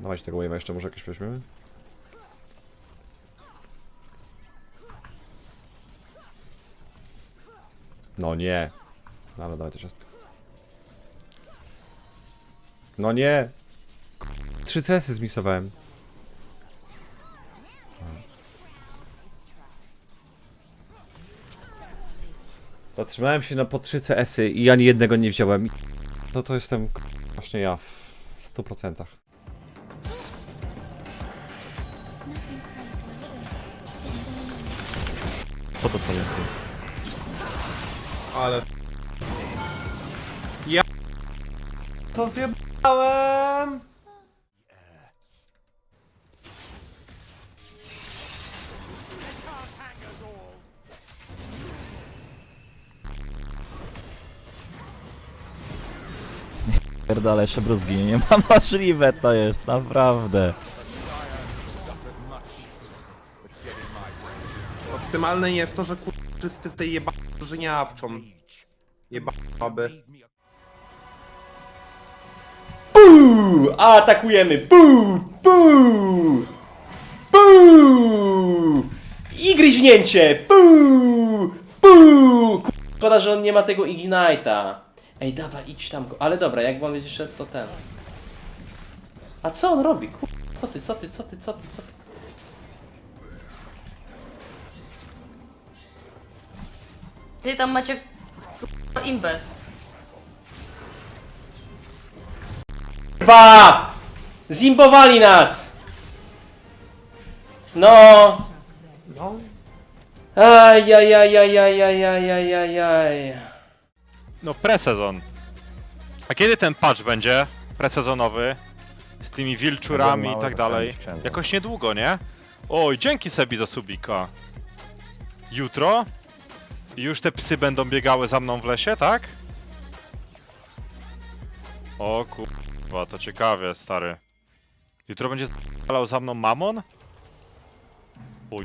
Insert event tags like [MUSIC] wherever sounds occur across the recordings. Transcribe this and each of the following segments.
Dawajcie tego wave'a jeszcze może jakieś weźmiemy? No nie. No ale dawaj to ciastko. No nie! Trzy CS-y zmisowałem. Zatrzymałem się na po 3 CS-y i ani jednego nie wziąłem. No to jestem właśnie ja w 100%. Po to pamiętam. Ale... Ja... To zjebałem! Pierdolę, jeszcze Bruce zginie. Nie ma [LAUGHS] możliwe to jest, naprawdę. Optymalne jest to, że kur... wszyscy w tej jebanej drużynie awczą. Jebaby. Puu! A atakujemy! Puu! Puu! Puu! I gryźnięcie! Puu! Ku- Szkoda, że on nie ma tego Ignite'a. Ej, dawaj, idź tam go. Ale dobra, jak będzie szedł, to ten. A co on robi? Ku... Co ty, co ty, co ty, co ty, co ty? Ty tam macie imbę. Dwa! Zimbowali nas! No! No. Ajajajajajajajajajaj. No presezon. A kiedy ten patch będzie? Presezonowy? Z tymi wilczurami i tak dalej. Jakoś niedługo, nie? Oj, dzięki Sebi za subika. Jutro? Już te psy będą biegały za mną w lesie, tak? O kurwa, to ciekawie, stary. Jutro będzie strzelał za mną mamon? Oj,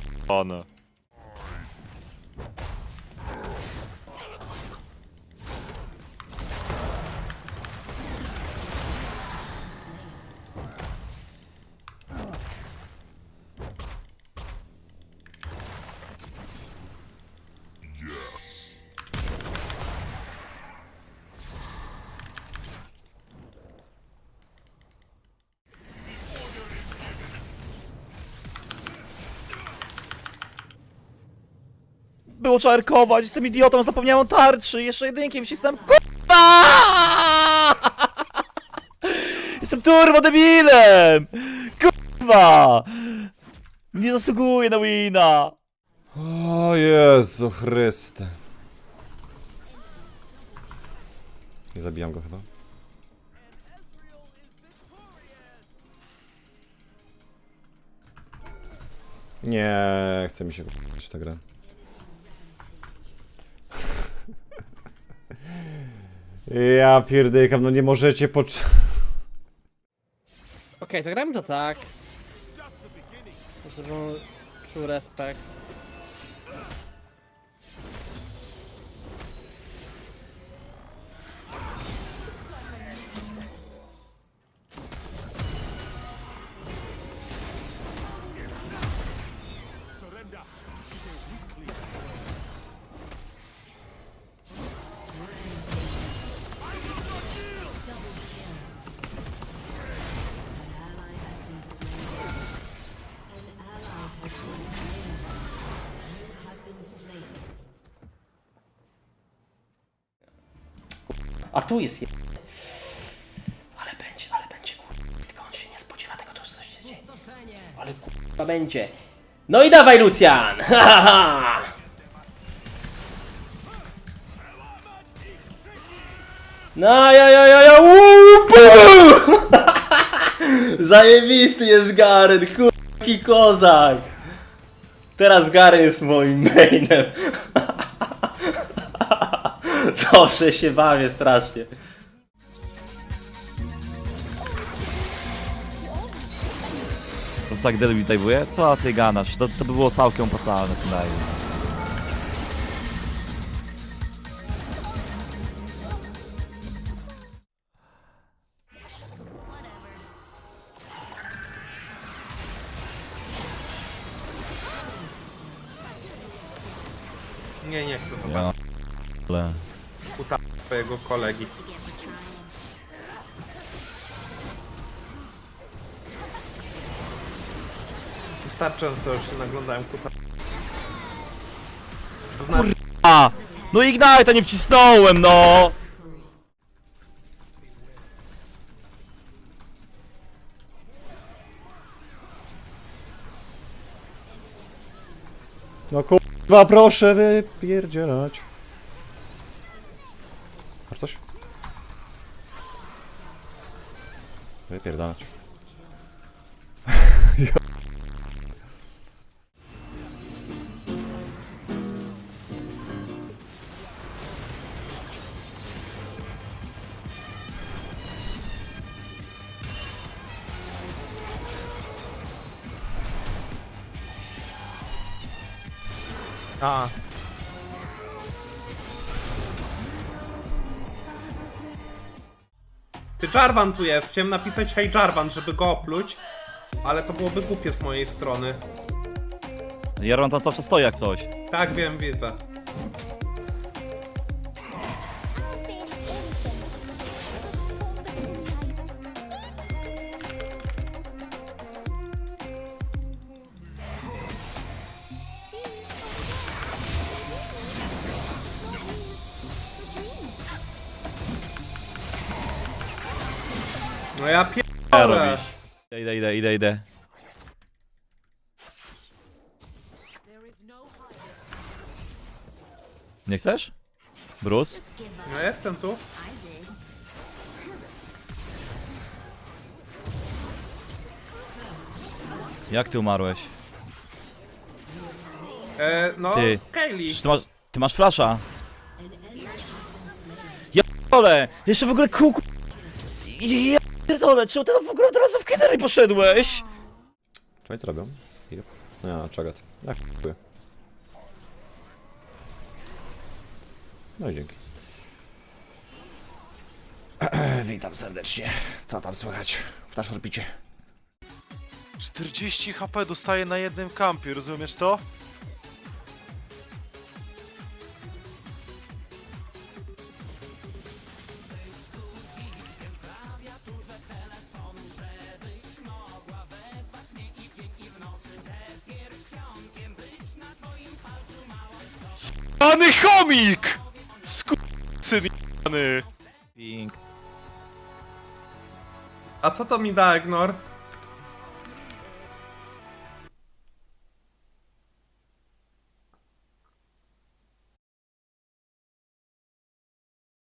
Było czarkować, jestem idiotą, zapomniałem tarczy, jeszcze jedynkiem wcisnąłem, kurwa! Jestem turbo debilem! Kurwa! Nie zasługuję na wina! O Jezu Chryste. Nie zabijam go chyba. Nie, chce mi się kupić tę grę. Ja pierdykam, no nie możecie pocz... Okej, zagrajmy to tak. Zrobią true respect. A tu jest je... Ale będzie, ale będzie kurwa. Tylko on się nie spodziewa tego, to już coś się dzieje. Ale kurwa będzie. No i dawaj Lucian! [LAUGHS] No jo jo jo jo uuu, buu! [LAUGHS] Zajebisty jest Garen, kurki kozak! Teraz Garen jest moim mainem. [LAUGHS] [LAUGHS] Dobrze się bawię strasznie. To tak derby dajwuje? Co ty ganasz? To, to by było całkiem opłacalne tym live. Nie, nie, chyba. Ja kuta twojego kolegi. Wystarczająco już się naglądałem kuta. Znaczy, A! No Ignite, nie wcisnąłem, no! No kurwa, proszę wypierdzielać. Masz coś? Wypierdalać. A. Ty Jarvan tu jest. Chciałem napisać hej Jarvan, żeby go opluć. Ale to byłoby głupie z mojej strony. Jarvan tam cały czas stoi jak coś. Tak, wiem, widzę. No ja pierdolę. Idę, idę, idę, idę. Nie chcesz? Bruce? No jestem tu. Jak ty umarłeś? E, no, Ty. Kaylee. Czy ty masz, ty masz flasza? Ja pierdolę! Jeszcze w ogóle kółku... Ja pierdolę, czemu ty w ogóle od razu w Kennery poszedłeś? Czy oni to robią? Yep. No, czegat. Jak kupuję. No i dzięki. [CLEARS THROAT] Witam serdecznie. Co tam słychać w naszym orbicie? 40 HP dostaje na jednym kampie, rozumiesz to? Pany chomik! Skurczyn. Pink. A co to mi da, Ignor?